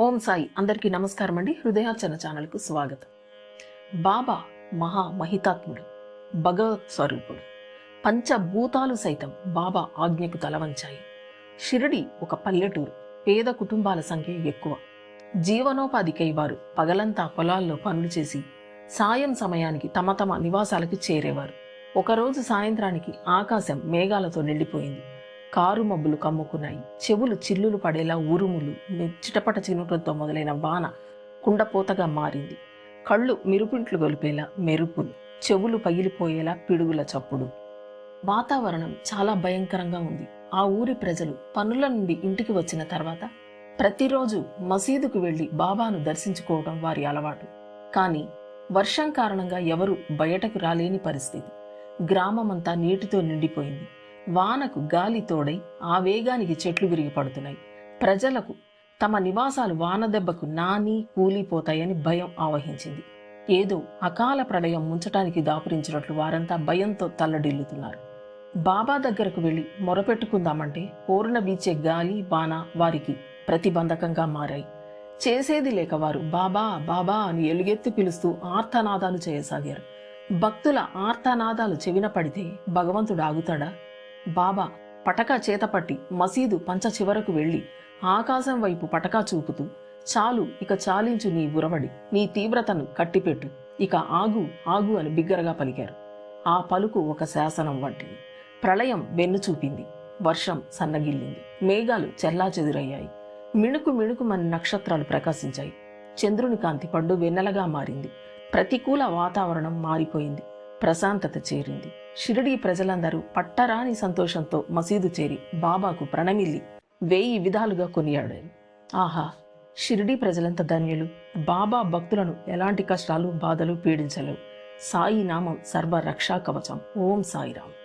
ఓం సాయి అందరికీ నమస్కారం అండి. హృదయాచన ఛానల్కు స్వాగతం. బాబా మహా మహితాత్ముడు భగవత్ స్వరూపుడు. పంచభూతాలు సైతం బాబా ఆజ్ఞకు తలవంచాయి. షిరిడి ఒక పల్లెటూరు పేద కుటుంబాల సంఖ్య ఎక్కువ. జీవనోపాధికై వారు పగలంతా పొలాల్లో పనులు చేసి సాయం సమయానికి తమ తమ నివాసాలకు చేరేవారు. ఒకరోజు సాయంత్రానికి ఆకాశం మేఘాలతో నిండిపోయింది. కారు మబ్బులు కమ్ముకున్నాయి. చెవులు చిల్లులు పడేలా ఉరుములు చిటపట చినుకులతో మొదలైన వాన కుండపోతగా మారింది. కళ్ళు మిరుపింట్లు గొలిపేలా మెరుపులు చెవులు పగిలిపోయేలా పిడుగుల చప్పుడు. వాతావరణం చాలా భయంకరంగా ఉంది. ఆ ఊరి ప్రజలు పనుల నుండి ఇంటికి వచ్చిన తర్వాత ప్రతిరోజు మసీదుకు వెళ్ళి బాబాను దర్శించుకోవడం వారి అలవాటు. కానీ వర్షం కారణంగా ఎవరు బయటకు రాలేని పరిస్థితి. గ్రామమంతా నీటితో నిండిపోయింది. వానకు గాలి తోడై ఆ వేగానికి చెట్లు విరిగి పడుతున్నాయి ప్రజలకు తమ నివాసాలు వాన దెబ్బకు నాని కూలిపోతాయని భయం ఆవహించింది. ఏదో అకాల ప్రళయం ముంచటానికి దాపురించినట్లు వారంతా భయంతో తల్లడిల్లుతున్నారు. బాబా దగ్గరకు వెళ్ళి మొరపెట్టుకుందామంటే పూర్ణ వీచే గాలి వాన వారికి ప్రతిబంధకంగా మారాయి. చేసేది లేక వారు బాబా బాబా అని ఎలుగెత్తి పిలుస్తూ ఆర్తనాదాలు చేయసాగారు. భక్తుల ఆర్తనాదాలు చెవిన పడితే భగవంతుడు ఆగుతాడా? బాబా పటకా చేతపట్టి మసీదు పంచ చివరకు వెళ్ళి ఆకాశం వైపు పటకా చూపుతూ చాలు ఇక చాలించు నీ ఉరవడి నీ తీవ్రతను కట్టిపెట్టు ఇక ఆగు ఆగు అని బిగ్గరగా పలికారు. ఆ పలుకు ఒక శాసనం వంటిది. ప్రళయం వెన్ను చూపింది. వర్షం సన్నగిల్లింది. మేఘాలు చెల్లా చెదురయ్యాయి మిణుకు మిణుకుమని నక్షత్రాలు ప్రకాశించాయి. చంద్రుని కాంతి పడ్డు వెన్నెలగా మారింది. ప్రతికూల వాతావరణం మారిపోయింది. ప్రశాంతత చేరింది. షిరిడీ ప్రజలందరూ పట్టరాని సంతోషంతో మసీదు చేరి బాబాకు ప్రణమిల్లి వేయి విధాలుగా కొనియాడారు. ఆహా షిరిడీ ప్రజలంత ధన్యులు. బాబా భక్తులను ఎలాంటి కష్టాలు బాధలు పీడించలేవు. సాయి నామం సర్వ రక్షా కవచం. ఓం సాయిరామ్.